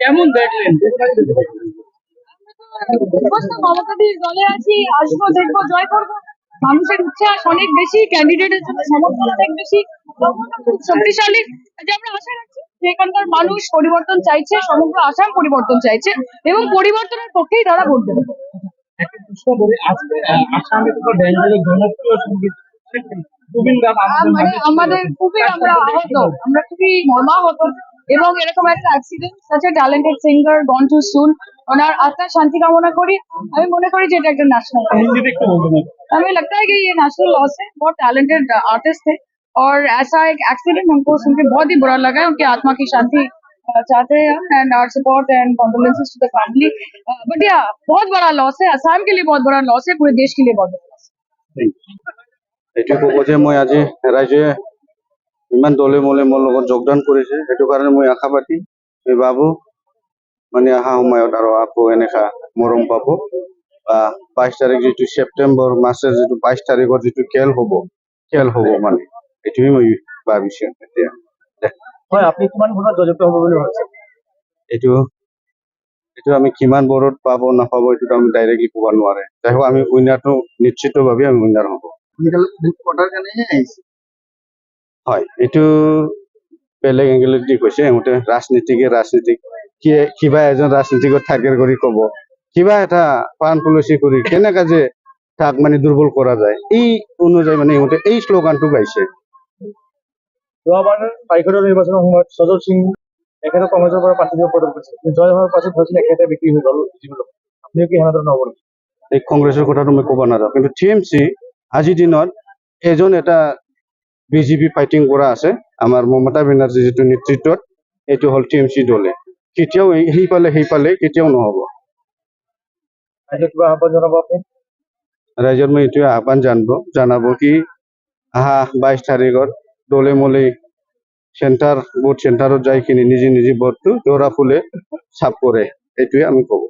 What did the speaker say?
কেমন দেখলেন? মমতাদির দলে আছি আসব দেখব জয় করব। মানুষের উচ্ছ্বাস অনেক বেশি ক্যান্ডিডেটের জন্য সমর্থন অনেক বেশি। খুব শক্তিশালী। যে আমরা আশা রাখছি এখানকার মানুষ পরিবর্তন চাইছে সমগ্র আসাম পরিবর্তন চাইছে এবং পরিবর্তনের পক্ষেই তারা ভোট দেবে। মানে আমাদের খুবই আমরা আহত আমরা খুবই মর্মাহত। এবং এরকম একটা accident such a talented singer gone too soon ওনার আত্মার শান্তি কামনা করি আমি মনে করি যে এটা একটা ন্যাশনাল हिंदी देखते बोलते हैं हमें लगता है कि ये नेशनल लॉस है बहुत टैलेंटेड आर्टिस्ट थे और ऐसा एक एक्सीडेंट हमको सुन के बहुत ही बुरा लगा है उनकी आत्मा की शांति अ, चाहते हैं हम and our support and condolences to the family but या बहुत बड़ा लॉस है असम के लिए बहुत बड़ा लॉस है पूरे देश के लिए बहुत बड़ा लॉस है এইটো ক'ব যে মই আজি ৰাইজে ইমান দলে মলে মোৰ লগত যোগদান কৰিছে। সেইটো কাৰণে মই আশাবাদী মই ভাবো মানে অহা সময়ত আৰু আকৌ এনেকা মৰম পাব। বা বাইছ তাৰিখ যিটো ছেপ্টেম্বৰ মাছৰ যিটো বাইছ তাৰিখৰ যিটো খেল হ'ব খেল হ'ব মানে। এইটোৱে মই ভাবিছো এতিয়া। হয় আপনি কিমান ভোটত জয়যুক্ত হ'ব বুলি ভাবিছে? এইটো এইটো আমি কিমান বৰত পাব নাপাব এইটোতো আমি ডাইৰেক্টলি ক'ব নোৱাৰে। যাই আমি উইনাৰটো নিশ্চিতভাৱে আমি উইনাৰ হ'ব। ভোটাৰ কাৰণেহে আহিছে। হয়। এইটো বেলেগ এংগেলত দি কৈছে সিহঁতে ৰাজনীতিকে ৰাজনীতিক কিবা এজন ৰাজনীতিকত থাকে কৰি ক'ব। কিবা এটা পান পলিচি কৰি কেনেকা যে তাক মানে দুৰ্বল কৰা যায়। এই অনুযায়ী মানে সিহঁতে এই শ্লোগানটো গাইছে। যোৱাবাৰ পাইকতৰ নিৰ্বাচনৰ সময়ত সজল সিং এখেতে কংগ্ৰেছৰ পৰা প্ৰাৰ্থী প্ৰদান কৰিছিল জয় হোৱাৰ পাছত ধৰিছিল এখেতে বিক্ৰী হৈ গ'ল আপুনিও কি সেনেধৰণৰ হ'ব নেকি? এই কংগ্ৰেছৰ কথাটো মই ক'ব নাযাওঁ কিন্তু টি এম চি আজিৰ দিনত এজন এটা বিজেপি ফাইটিং কৰা আছে। আমাৰ মমতা বেনাৰ্জী যিটো নেতৃত্বত এইটো হ'ল টি এম চি দলে। কেতিয়াও এই- সেইফালে সেইফালে কেতিয়াও নহ'ব। ৰাইজৰ মই এইটোৱে আহ্বান জানব জনাব কি আহা বাইছ তাৰিখত দলে মলে চেণ্টাৰ ভোট চেণ্টাৰত যাই কিনে নিজে নিজে ভোটটো জোৰা ফুলে চাপ কৰে এইটোৱে আমি ক'ব।